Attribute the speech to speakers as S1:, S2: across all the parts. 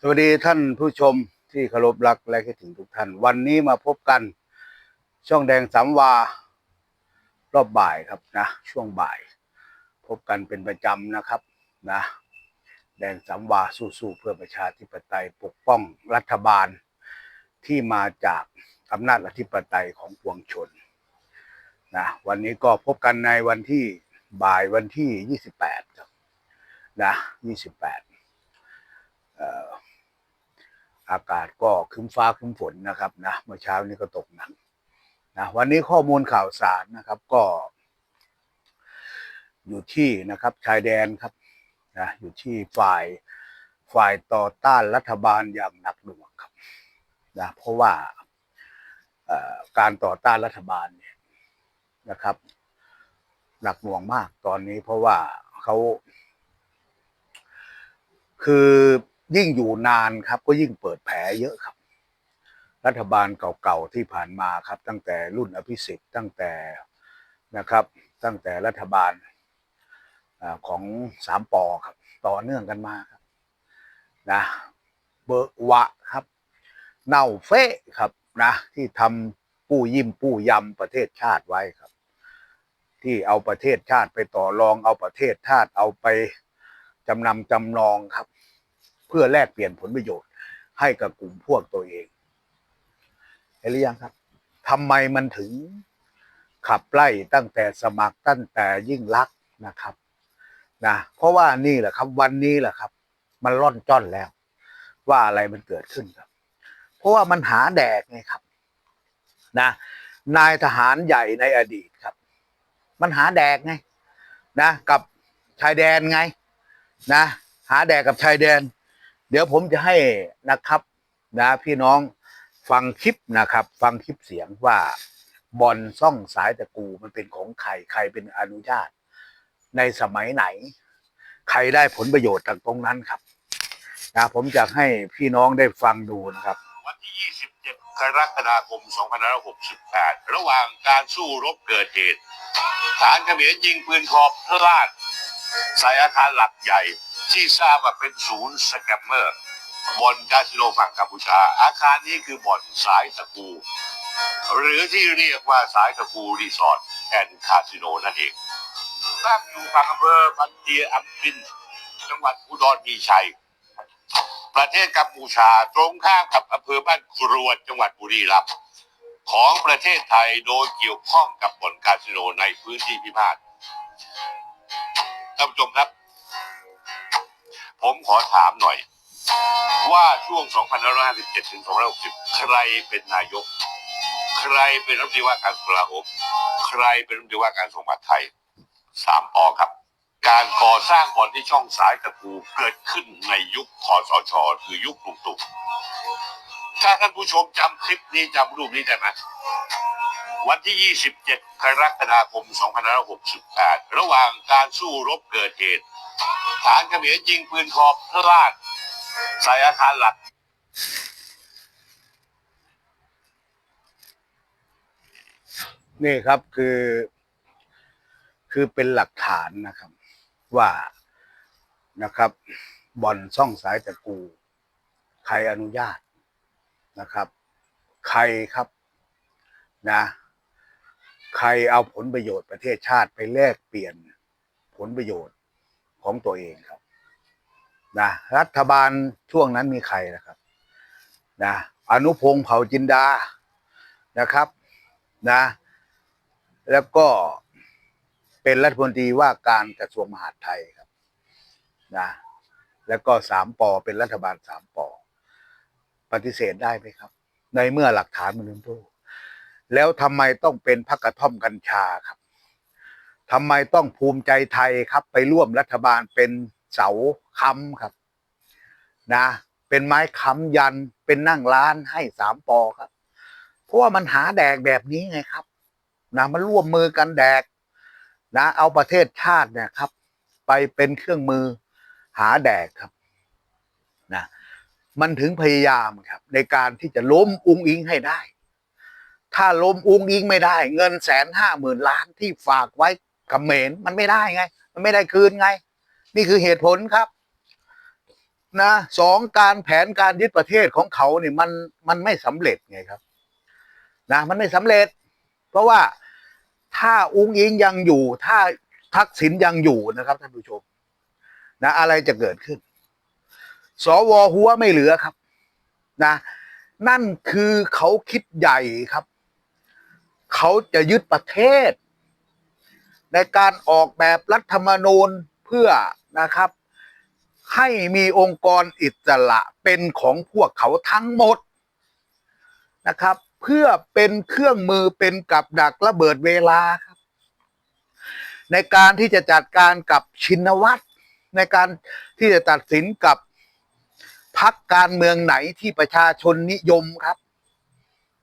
S1: สวัสดีท่านผู้ชมที่เคารพรักและคิดถึงทุกท่าน วันนี้มาพบกัน ช่องแดงสามวา รอบบ่ายครับนะ ช่วงบ่าย พบกันเป็นประจำนะครับนะ แดงสามวาสู้ๆเพื่อประชาธิปไตยปกป้องรัฐบาล ที่มาจากอำนาจอธิปไตยของปวงชนนะวันนี้ก็พบกันในวันที่บ่ายวันที่ 28 ครับนะ 28เอ่อ อากาศก็คึ้มฟ้าคึ้มฝนนะครับนะเมื่อเช้านี้ก็ตกหนักนะวันนี้ข้อมูลข่าวสารนะครับก็ อยู่ที่นะครับชายแดนครับนะอยู่ที่ฝ่ายฝ่ายต่อต้านรัฐบาลอย่างหนักหน่วงครับนะเพราะว่าการต่อต้านรัฐบาลเนี่ยนะครับหนักหน่วงมากตอนนี้เพราะว่าเขาคือ ยิ่งอยู่นานครับก็ยิ่งเปิดแผลเยอะครับ รัฐบาลเก่าๆที่ผ่านมาครับ ตั้งแต่รุ่นอภิสิทธิ์ตั้งแต่นะครับ ตั้งแต่รัฐบาลอของสามปอครับต่อเนื่องกันมาครับนะเบอะวะครับ เน่าเฟะครับนะที่ทำปู้ยิ้มปู้ยำประเทศชาติไว้ครับ ที่เอาประเทศชาติไปต่อรองเอาประเทศชาติเอาไปจำนำจำนองครับ พื่อแลกเปลี่ยนผลประโยชน์ ให้กับกลุ่มพวกตัวเองเห็นหรือยังครับทำไมมันถึงขับไล่ตั้งแต่สมัครตั้งแต่ยิ่งรักนะครับนะเพราะว่านี่แหละครับวันนี้แหละครับ มันร่อนจ้อนแล้ว ว่าอะไรมันเกิดขึ้นครับ เพราะว่ามันหาแดกไงครับนะนายทหารใหญ่ในอดีตครับ มันหาแดกไงนะกับชายแดนไงนะหาแดกกับชายแดน เดี๋ยวผมจะให้นะครับนะพี่น้องฟังคลิปนะครับ ฟังคลิปเสียงว่าบอลซ่องสายตะกูมันเป็นของใครใครเป็นอนุญาต ในสมัยไหน ใครได้ผลประโยชน์จากตรงนั้นครับนะผมจะให้พี่น้องได้ฟังดูนะครับ
S2: วันที่ 27 กรกฎาคม 2568 ระหว่างการสู้รบเกิดเหตุ ฐานเขมรยิงปืนคอบพลาด ใส่อาคารหลักใหญ่ที่ทราบว่าเป็นศูนย์สแกมเมอร์บ่อนคาสิโนฝั่งกัมพูชา อาคารนี้คือบ่อนสายตะกู หรือที่เรียกว่าสายตะกูรีสอร์ทแอนด์คาสิโนนั่นเองตั้งอยู่ฝั่งอำเภอบันเตียอัมพิน จังหวัดอุดรมีชัย ประเทศกัมพูชาตรงข้ามกับอำเภอบ้านกรวดจังหวัดบุรีรัมย์ของประเทศไทยโดยเกี่ยวข้องกับบ่อนคาสิโนในพื้นที่พิพาท ท่านผู้ชมครับ ผมขอถามหน่อย ว่าช่วง 2557 ถึง 2560 ใครเป็นนายก ใครเป็นรัฐมนตรีว่าการกลาโหมใครเป็นรัฐมนตรีว่าการทรงมหาดไทยสามปอครับ การก่อสร้างบ่อนที่ช่องสายตะกูเกิดขึ้นในยุคคอสช คือยุคลุงตู่ถ้าท่านผู้ชมจำคลิปนี้จำรูปนี้ได้ไหม วันที่ 27 กรกฎาคม 2568 ระหว่างการสู้รบเกิดเหตุ ฐานเขมรยิงปืนคอบพลาดใส่อาคารหลัก
S1: นี่ครับคือ คือเป็นหลักฐานนะครับ ว่านะครับบ่อนซ่องสายตะกู ใครอนุญาตนะครับ ใครครับนะ ใครเอาผลประโยชน์ประเทศชาติไปแลกเปลี่ยนผลประโยชน์ของตัวเองครับนะรัฐบาลช่วงนั้นมีใครนะครับนะอนุพงษ์เผ่าจินดานะครับนะแล้วก็เป็นรัฐมนตรีว่าการกระทรวงมหาดไทยครับนะแล้วก็สามปอเป็นรัฐบาลสามปอปฏิเสธได้ไหมครับ ในเมื่อหลักฐานมันล้นโต แล้วทำไมต้องเป็นพรรคกระท่อมกัญชาครับทำไมต้องภูมิใจไทยครับ ไปร่วมรัฐบาลเป็นเสาค้ำครับ นะ เป็นไม้ค้ำยันเป็นนั่งร้านให้สามปอครับ เพราะว่ามันหาแดกแบบนี้ไงครับนะมันร่วมมือกันแดก นะ เอาประเทศชาติเนี่ยครับ ไปเป็นเครื่องมือหาแดกครับ นะ มันถึงพยายามครับ ในการที่จะล้มอุ้งอิงให้ได้ ถ้าล้มอุ้งอิงไม่ได้ เงินแสนห้าหมื่นล้านที่ฝากไว้กับเมรมันไม่ได้ไง มันไม่ได้คืนไง นี่คือเหตุผลครับนะสองการแผนการยึดประเทศของเขาเนี่ยมันมันไม่สำเร็จไงครับนะมันไม่สำเร็จ เพราะว่าถ้าอุ้งอิงยังอยู่ ถ้าทักษิณยังอยู่นะครับท่านผู้ชมนะอะไรจะเกิดขึ้น สวหัวไม่เหลือครับนะนั่นคือเขาคิดใหญ่ครับ เขาจะยึดประเทศ ในการออกแบบรัฐธรรมนูญเพื่อนะครับ ให้มีองค์กรอิสระเป็นของพวกเขาทั้งหมดนะครับ เพื่อเป็นเครื่องมือเป็นกับดักระเบิดเวลาครับ ในการที่จะจัดการกับชินวัตรในการที่จะตัดสินกับพักการเมืองไหนที่ประชาชนนิยมครับ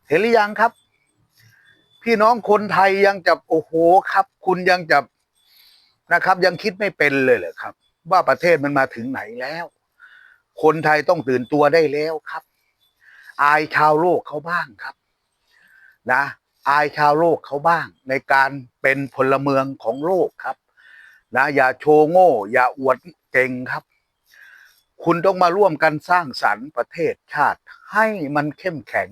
S1: เห็นหรือยังครับ พี่น้องคนไทยยังจะโอ้โหครับ คุณยังจะนะครับ ยังคิดไม่เป็นเลยเหรอครับ ว่าประเทศมันมาถึงไหนแล้ว คนไทยต้องตื่นตัวได้แล้วครับ อายชาวโลกเขาบ้างครับ นะ อายชาวโลกเขาบ้าง ในการเป็นพลเมืองของโลกครับ นะ อย่าโชว์โง่ อย่าอวดเก่งครับ คุณต้องมาร่วมกันสร้างสรรค์ประเทศชาติ ให้มันเข้มแข็ง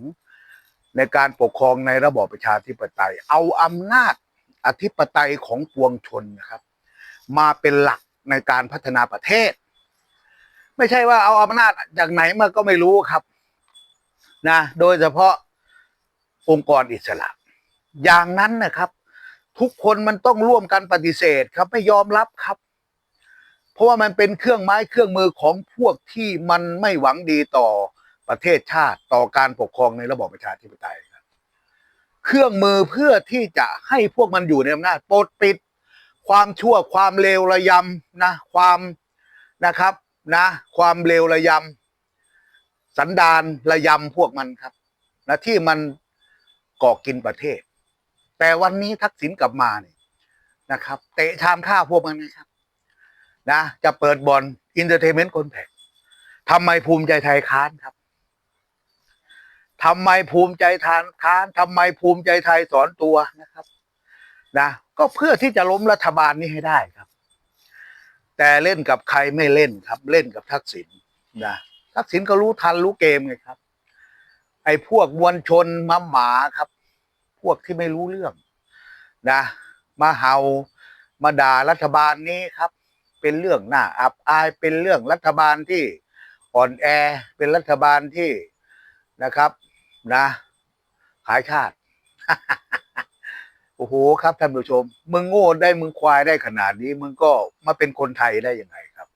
S1: ในการปกครองในระบอบประชาธิปไตย เอาอำนาจอธิปไตยของปวงชนนะครับ มาเป็นหลักในการพัฒนาประเทศ ไม่ใช่ว่าเอาอำนาจจากไหนมาก็ไม่รู้ครับนะโดยเฉพาะองค์กรอิสระอย่างนั้นนะครับ ทุกคนมันต้องร่วมกันปฏิเสธครับ ไม่ยอมรับครับ เพราะว่ามันเป็นเครื่องไม้เครื่องมือของพวกที่มันไม่หวังดีต่อ ประเทศชาติต่อการปกครองในระบอบประชาธิปไตยครับเครื่องมือเพื่อที่จะให้พวกมันอยู่ในอำนาจปดปิด ความชั่วความเลวระยำนะความนะครับนะความเลวระยำสันดานระยำพวกมันครับนะที่มันก่อกินประเทศ แต่วันนี้ทักษิณกลับมาเนี่ยนะครับ เตะชามข้าวพวกมันนะครับนะจะเปิดบอลอินเตอร์เทนเมนต์คนแผกทำไมภูมิใจไทยค้านครับ ทำไมภูมิใจทานค้านทำไมภูมิใจไทยสอนตัวนะครับนะก็เพื่อที่จะล้มรัฐบาลนี้ให้ได้ครับ แต่เล่นกับใครไม่เล่นครับ เล่นกับทักษิณนะทักษิณก็รู้ทันรู้เกมไงครับ ไอ้พวกมวลชนมาหมาครับ พวกที่ไม่รู้เรื่องนะมาเฮามาด่ารัฐบาลนี้ครับ เป็นเรื่องน่าอับอายเป็นเรื่องรัฐบาลที่อ่อนแอเป็นรัฐบาลที่นะครับ นะ ขายชาติ โอ้โหครับท่านผู้ชม มึงโง่ได้มึงควายได้ขนาดนี้ มึงก็มาเป็นคนไทยได้ยังไงครับ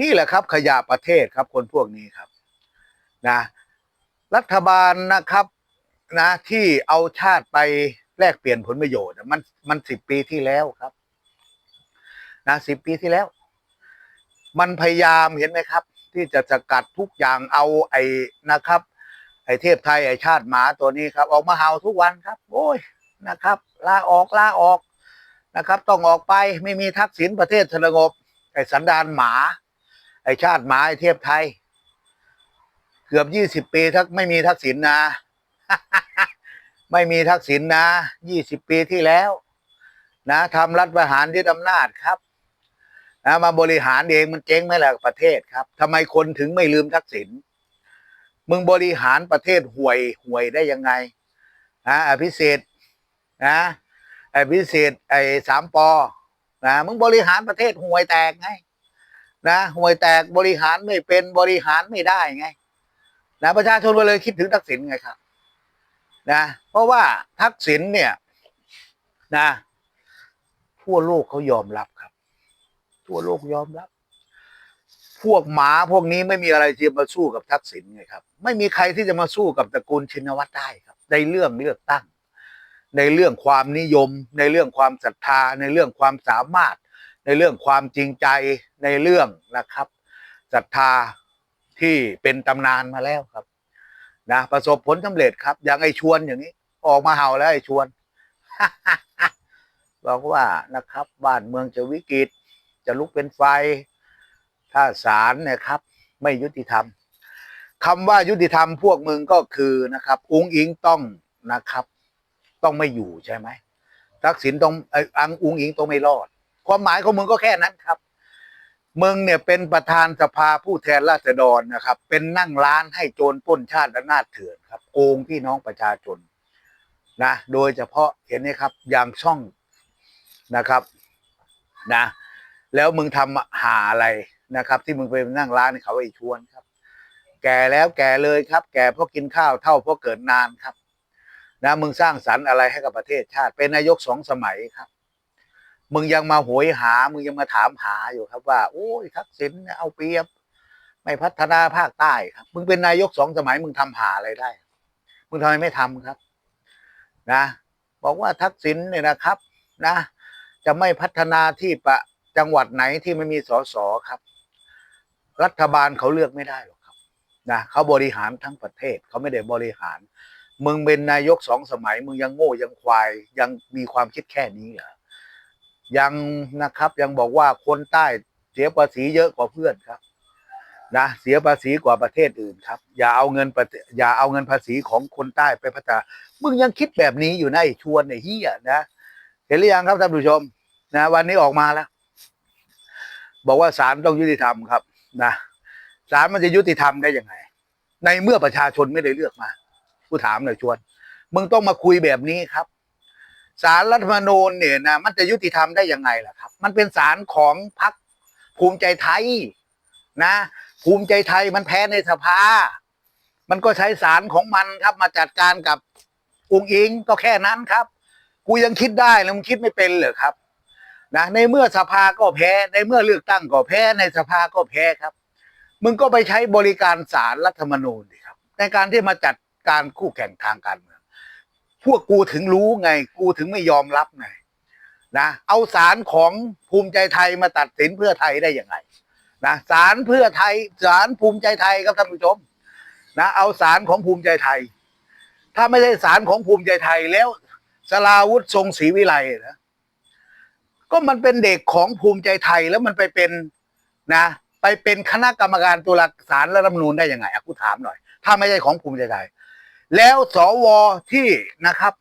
S1: นี่แหละครับ ขยะประเทศครับ คนพวกนี้ครับ นะ รัฐบาลนะครับนะ ที่เอาชาติไปแลกเปลี่ยนผลประโยชน์มันมันสิบปีที่แล้วครับ นะสิบปีที่แล้ว มันพยายามเห็นไหมครับ ที่จะสกัดทุกอย่างเอาไอ้นะครับ ไอ้เทพไทยไอ้ชาติหมาตัวนี้ครับ ออกมาเห่าทุกวันครับ โอ้ยนะครับลาออกลาออกนะครับ ต้องออกไปไม่มีทักษิณประเทศสงบไอ้สันดานหมา ไอ้ชาติหมาไอ้เทพไทย เกือบยี่สิบปีทักไม่มีทักษิณนะ ไม่มีทักษิณนะยี่สิบปีที่แล้ว นะทำรัฐประหารยึดอำนาจครับนะมาบริหารเองมันเจ๊งไหมล่ะประเทศครับทำไมคนถึงไม่ลืมทักษิณ มึงบริหารประเทศห่วยห่วยได้ยังไงนะอภิเศษนะอภิเศษไอ้สามปอนะมึงบริหารประเทศห่วยแตกไงนะห่วยแตกบริหารไม่เป็นบริหารไม่ได้ไงนะประชาชนก็เลยคิดถึงทักษิณไงครับนะเพราะว่าทักษิณเนี่ยนะทั่วโลกเขายอมรับครับ ทั่วโลกยอมรับ พวกหมาพวกนี้ไม่มีอะไรที่จะมาสู้กับทักษิณไงครับ ไม่มีใครที่จะมาสู้กับตระกูลชินวัตรได้ครับ ในเรื่องเลือกตั้ง ในเรื่องความนิยม ในเรื่องความศรัทธา ในเรื่องความสามารถ ในเรื่องความจริงใจในเรื่องนะครับศรัทธาที่เป็นตำนานมาแล้วครับนะประสบผลสำเร็จครับ อย่างไอชวนอย่างนี้ ออกมาเห่าแล้วไอชวนบอกว่านะครับ บ้านเมืองจะวิกฤตจะลุกเป็นไฟ ถ้าศาลเนี่ยครับ ไม่ยุติธรรมคำว่ายุติธรรมพวกมึงก็คือนะครับอุ้งอิงต้องนะครับ ต้องไม่อยู่ใช่ไหมทักษิณต้องอังอุ้งอิงต้องไม่รอด ความหมายของมึงก็แค่นั้นครับมึงเนี่ยเป็นประธานสภาผู้แทนราษฎรนะครับ เป็นนั่งร้านให้โจรปล้นชาติและนาจเถื่อนครับโกงพี่น้องประชาชนนะโดยเฉพาะเห็นไหมครับอย่างช่องนะครับนะแล้วมึงทำหาอะไร นะครับ ที่มึงไปนั่งร้านเขาไอ้ชวนครับ แก่แล้วแก่เลยครับ แก่เพราะกินข้าวเท่าเพราะเกิดนานครับนะมึงสร้างสรรค์อะไรให้กับประเทศชาติ เป็นนายกสองสมัยครับ มึงยังมาโหยหา มึงยังมาถามหาอยู่ครับว่า โอ้ยทักษิณเนี่ยเอาเปรียบ ไม่พัฒนาภาคใต้ครับ มึงเป็นนายกสองสมัย มึงทำหาอะไรได้ มึงทำไมไม่ทำครับ นะ บอกว่าทักษิณเนี่ยนะครับ นะ จะไม่พัฒนาที่ประจังหวัดไหนที่ไม่มีสสครับ รัฐบาลเขาเลือกไม่ได้หรอกครับนะเขาบริหารทั้งประเทศเขาไม่ได้บริหาร มึงเป็นนายกสองสมัย มึงยังโง่ยังควายยังมีความคิดแค่นี้เหรอยังนะครับยังบอกว่าคนใต้เสียภาษีเยอะกว่าเพื่อนครับนะเสียภาษีกว่าประเทศอื่นครับ อย่าเอาเงินอย่าเอาเงินภาษีของคนใต้ไปพัฒนามึงยังคิดแบบนี้อยู่นะไอ้ชวนไอ้เฮียนะเห็นหรือยังครับท่านผู้ชม นะ วันนี้ออกมาแล้ว บอกว่าศาลต้องยุติธรรมครับ นะศาลมันจะยุติธรรมได้ยังไง ในเมื่อประชาชนไม่ได้เลือกมาผู้ถามหน่อยชวน มึงต้องมาคุยแบบนี้ครับศาลรัฐธรรมนูญเนี่ยนะมันจะยุติธรรมได้ยังไงล่ะครับ มันเป็นศาลของพรรคภูมิใจไทยนะ ภูมิใจไทยมันแพ้ในสภา มันก็ใช้ศาลของมันครับ มาจัดการกับองค์อิงก็แค่นั้นครับ กูยังคิดได้แล้วมึงคิดไม่เป็นเหรอครับ นะในเมื่อสภาก็แพ้ ในเมื่อเลือกตั้งก็แพ้ในสภาก็แพ้ครับ มึงก็ไปใช้บริการศาลรัฐธรรมนูญดิครับ ในการที่มาจัดการคู่แข่งทางการเมืองพวกกูถึงรู้ไง กูถึงไม่ยอมรับไงนะเอาศาลของภูมิใจไทยมาตัดสินเพื่อไทยได้ยังไงนะศาลเพื่อไทยศาลภูมิใจไทยครับท่านผู้ชมนะเอาศาลของภูมิใจไทย ถ้าไม่ใช่ศาลของภูมิใจไทยแล้วสลาวุฒิทรงศรีวิไลนะ ก็มันเป็นเด็กของภูมิใจไทยแล้วมันไปเป็นนะ ไปเป็นคณะกรรมการตุลาศาลและรัฐธรรมนูญได้ยังไงอะกูถามหน่อย ถ้าไม่ใช่ของภูมิใจไทย แล้วสวที่นะครับ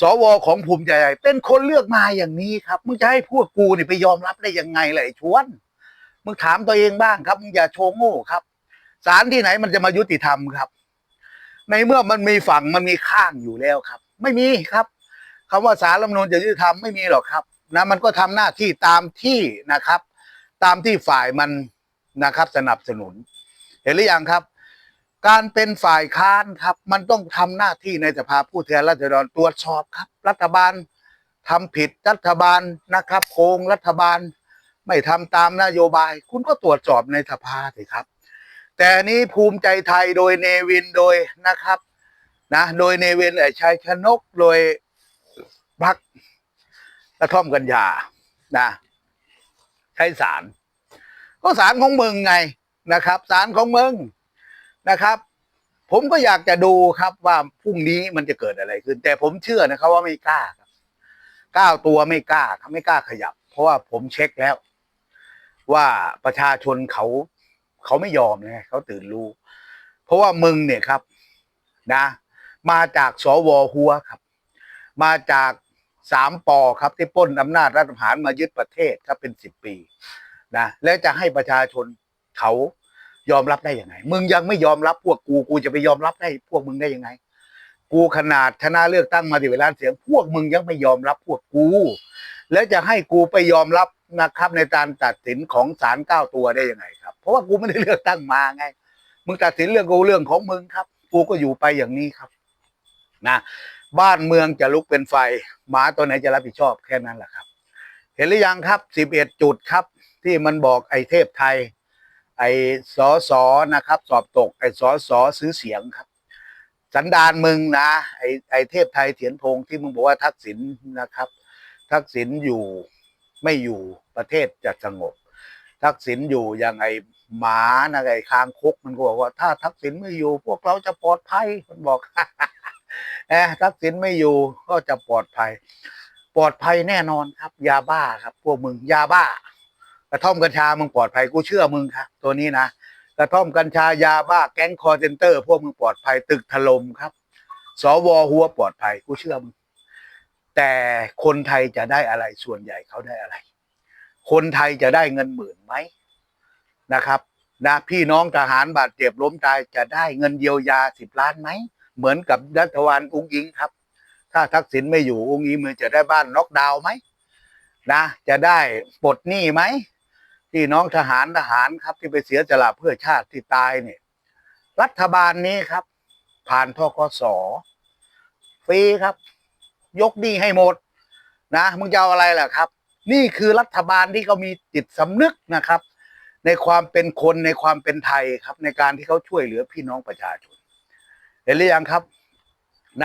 S1: สวของภูมิใจไทยเป็นคนเลือกมาอย่างนี้ครับมึงจะให้พวกกูนี่ไปยอมรับได้ยังไงเล่ะไอ้ชวนมึงถามตัวเองบ้างครับมึงอย่าโชว์โง่ครับศาลที่ไหนมันจะมายุติธรรมครับ ในเมื่อมันมีฝั่งมันมีข้างอยู่แล้วครับ ไม่มีครับ คำว่าศาลรัฐมนูญจะยุติธรรมไม่มีหรอกครับนะมันก็ทำหน้าที่ตามที่นะครับ ตามที่ฝ่ายมันนะครับสนับสนุน เห็นหรือยังครับ การเป็นฝ่ายค้านครับ มันต้องทำหน้าที่ในสภาผู้แทนราษฎรตรวจสอบครับ รัฐบาลทำผิดรัฐบาลนะครับโกงรัฐบาล ไม่ทำตามนโยบาย คุณก็ตรวจสอบในสภาสิครับ แต่นนี้ภูมิใจไทยโดยเนวินโดยนะครับนะโดยเนวินไอ้ชัยชนกโดย พักกระท่อมกัญญานะ ใช้สาร ก็สารของมึงไงนะครับ สารของมึงนะครับ ผมก็อยากจะดูครับว่าพรุ่งนี้มันจะเกิดอะไรขึ้น แต่ผมเชื่อนะครับว่าไม่กล้าครับก้าวตัวไม่กล้าครับไม่กล้าขยับ เพราะว่าผมเช็คแล้ว ว่าประชาชนเขาเขาไม่ยอมนะเขาตื่นรู้ เพราะว่ามึงเนี่ยครับนะ มาจากสวหัวครับ มาจาก สามปอครับที่ปล้นอำนาจรัฐประหารมายึดประเทศครับเป็นสิบปีนะแล้วจะให้ประชาชนเขายอมรับได้ยังไง มึงยังไม่ยอมรับพวกกูกูจะไปยอมรับได้พวกมึงได้ยังไง กูขนาดชนะเลือกตั้งมาสิบล้านเสียง พวกมึงยังไม่ยอมรับพวกกู แล้วจะให้กูไปยอมรับนะครับในการตัดสินของศาลเก้าตัวได้ยังไงครับ เพราะว่ากูไม่ได้เลือกตั้งมาไง มึงตัดสินเรื่องกูเรื่องของมึงครับ กูก็อยู่ไปอย่างนี้ครับ นะ บ้านเมืองจะลุกเป็นไฟ หมาตัวไหนจะรับผิดชอบแค่นั้นแหละครับ เห็นหรือยังครับสิบเอ็ดจุดครับ ที่มันบอกไอ้เทพไทย ไอ้สอสอนะครับ สอบตกไอ้สอสอซื้อเสียงครับ สันดานมึงนะไอ้ไอ้เทพไทยเถียนพงที่มึงบอกว่าทักษิณนะครับ ทักษิณอยู่ไม่อยู่ประเทศจะสงบ ทักษิณอยู่อย่างไอ้หมานะไอ้คางคกมันก็บอกว่าถ้าทักษิณไม่อยู่ พวกเราจะปลอดภัยมันบอก แอะทักษิณไม่อยู่ก็จะปลอดภัย ปลอดภัยแน่นอนครับ ยาบ้าครับ พวกมึงยาบ้ากระท่อมกัญชามึงปลอดภัยกูเชื่อมึงครับ ตัวนี้นะกระท่อมกัญชายาบ้าแก๊งคอร์เซนเตอร์ พวกมึงปลอดภัยตึกถล่มครับสวหัวปลอดภัยกูเชื่อมึงแต่คนไทยจะได้อะไรส่วนใหญ่เขาได้อะไร คนไทยจะได้เงินหมื่นไหมนะครับนะพี่น้องทหารบาดเจ็บล้มตายจะได้เงินเยียวยาสิบล้านไหม เหมือนกับรัฐบาลอุ้งอิงครับ ถ้าทักษิณไม่อยู่อุ้งอิงมันจะได้บ้านน็อกดาวไหมนะจะได้ปลดหนี้ไหมพี่น้องทหารทหารครับ ที่ไปเสียสละเพื่อชาติที่ตายเนี่ยรัฐบาลนี้ครับ ผ่านทกสฟรีครับ ยกหนี้ให้หมด นะมึงจะเอาอะไรล่ะครับ นี่คือรัฐบาลที่เขามีจิตสำนึกนะครับ ในความเป็นคนในความเป็นไทยครับ ในการที่เขาช่วยเหลือพี่น้องประชาชน เห็นหรือยังครับ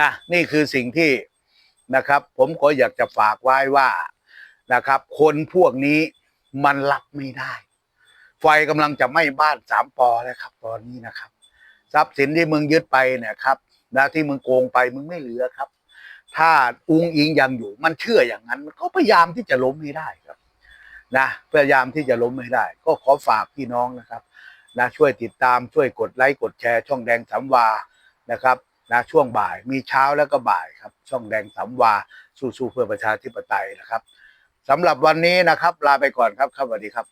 S1: นะนี่คือสิ่งที่นะครับ ผมก็อยากจะฝากไว้ว่านะครับ คนพวกนี้มันรับไม่ได้ ไฟกำลังจะไหม้บ้านสามปอแล้วครับ ตอนนี้นะครับ ทรัพย์สินที่มึงยึดไปเนี่ยครับนะที่มึงโกงไปมึงไม่เหลือครับ ถ้าอุงอิงยังอยู่ มันเชื่ออย่างนั้น มันก็พยายามที่จะล้มให้ได้ครับนะพยายามที่จะล้มให้ได้ ก็ขอฝากพี่น้องนะครับนะช่วยติดตามช่วยกดไลค์กดแชร์ช่องแดงสามวา นะครับนะช่วงบ่ายมีเช้าแล้วก็บ่ายครับ ช่องแดงสามวาสู้ๆเพื่อประชาธิปไตยนะครับสำหรับวันนี้นะครับ ลาไปก่อนครับครับสวัสดีครับ